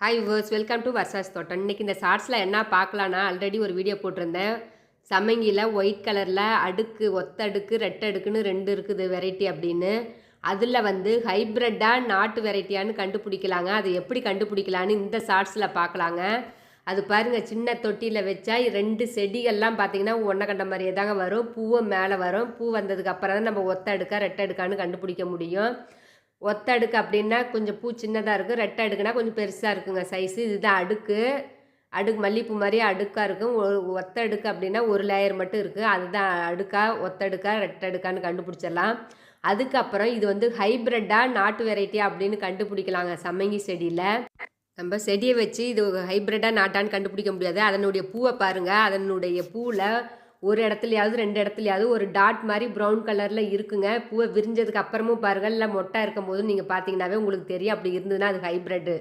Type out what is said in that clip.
Hi viewers welcome to Varsha's தோட்டம் இன்றைக்கி இந்த ஷார்ட்ஸில் என்ன பார்க்கலான்னா ஆல்ரெடி ஒரு வீடியோ போட்டிருந்தேன். சம்மங்கியில் ஒயிட் கலரில் அடுக்கு ஒத்த அடுக்கு ரெட்டை அடுக்குன்னு ரெண்டு இருக்குது வெரைட்டி அப்படின்னு. அதில் வந்து ஹைப்ரிட்டாக நாட்டு வெரைட்டியான்னு கண்டுபிடிக்கலாங்க. அது எப்படி கண்டுபிடிக்கலான்னு இந்த ஷார்ட்ஸில் பார்க்கலாங்க. அது பாருங்கள் சின்ன தொட்டியில் வச்சா ரெண்டு செடிகள்லாம் பார்த்திங்கன்னா ஒன்றை கண்ட மாதிரியே தாங்க வரும். பூவும் மேலே வரும். பூ வந்ததுக்கப்புறம் தான் நம்ம ஒத்த அடுக்கா ரெட்டை அடுக்கான்னு கண்டுபிடிக்க முடியும். ஒத்த அடுக்கு அப்படின்னா கொஞ்சம் பூ சின்னதாக இருக்கும். ரெட்டை அடுக்குனா கொஞ்சம் பெருசாக இருக்குங்க. சைஸு இதுதான் அடுக்கு. அடுக்கு மல்லிகைப்பூ மாதிரியே அடுக்காக இருக்கும். ஒரு ஒத்த அடுக்கு அப்படின்னா ஒரு லேயர் மட்டும் இருக்குது அதுதான் அடுக்கா ஒத்த அடுக்கா ரெட்டை அடுக்கான்னு கண்டுபிடிச்சிடலாம். அதுக்கப்புறம் இது வந்து ஹைப்ரிட்டா நாட்டு வெரைட்டியா அப்படின்னு கண்டுபிடிக்கலாங்க சம்மங்கி செடியில். நம்ம செடியை வச்சு இது ஹைப்ரிட்டா நாட்டான்னு கண்டுபிடிக்க முடியாது. அதனுடைய பூவை பாருங்கள் அதனுடைய பூவில் ஒரு இடத்துலையாவது ரெண்டு இடத்துலையாவது ஒரு டாட் மாதிரி ப்ரௌன் கலரில் இருக்குங்க. பூவை விரிஞ்சதுக்கு அப்புறமும் பாருங்கள் இல்லை மொட்டை இருக்கும் போது நீங்கள் பார்த்தீங்கன்னாவே உங்களுக்கு தெரியும். அப்படி இருந்ததுன்னா அது ஹைப்ரிட்டு